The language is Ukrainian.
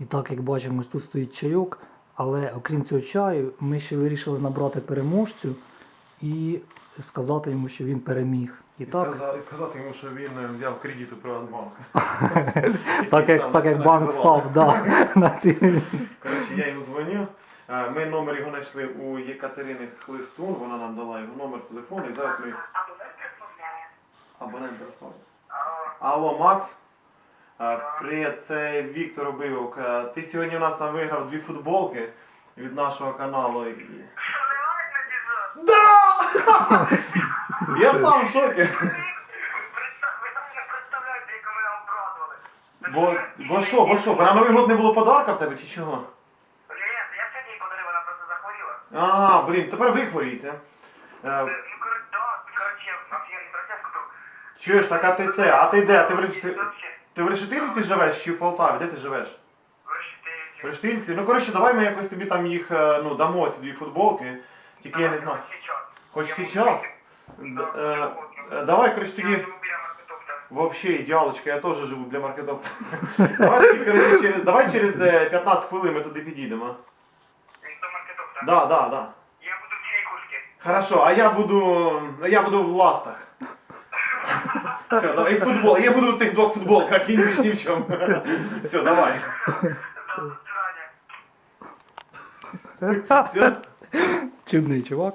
І так, як бачимо, ось тут стоїть чайок, але окрім цього чаю, ми ще вирішили набрати переможцю і сказати йому, що він переміг. І І, так, сказа- і сказати йому, що він е, взяв кредит у Приватбанку. так, як, так як банк став да. Коротше, я йому дзвоню. Е, Ми номер його знайшли у Єкатерини Хлистун, вона нам дала його номер телефону, і зараз ми Абонент розмовляє. абонент розмовляємо. Алло, Макс. Е, Привіт, це Віктор Обивок. Е, Ти сьогодні у нас там виграв дві футболки від нашого каналу. і- Що, реально? Да! Я сам в шокі. Ви там не представляєте, як ми обрадували. Бо, бо що, бо що, бо на Новий год не було подарка в тебе чи чого? Ні, я сьогодні їй подарив, вона просто захворіла. А, блін, тепер ви хворіться. Е, Ну, коротше, да, коротше, офігенний процес. Чуєш, так а ти це, а ти де? Ти в, ти, Вообще, ти в Решетилівці живеш чи в Полтаві? Де ти живеш? в Решетилівці. Ну коротше, давай ми якось тобі там їх е, ну, дамо, ці дві футболки. Тільки я не знаю. Хоч сейчас? Д- е, е, Давай, коротше, тоді. Вообще ідеалочка, я теж живу для маркетопта. Давай, тоді, коротше, через, давай через е, 15 хвилин ми туди підійдемо. Маркетопта. Да, да, да. Я буду в чайкушці. Хорошо, а я буду. Я буду в ластах. Все, давай, и футбол. Я буду в цих двох футболках і ни в чем. Все, давай. Все. Чудный чувак.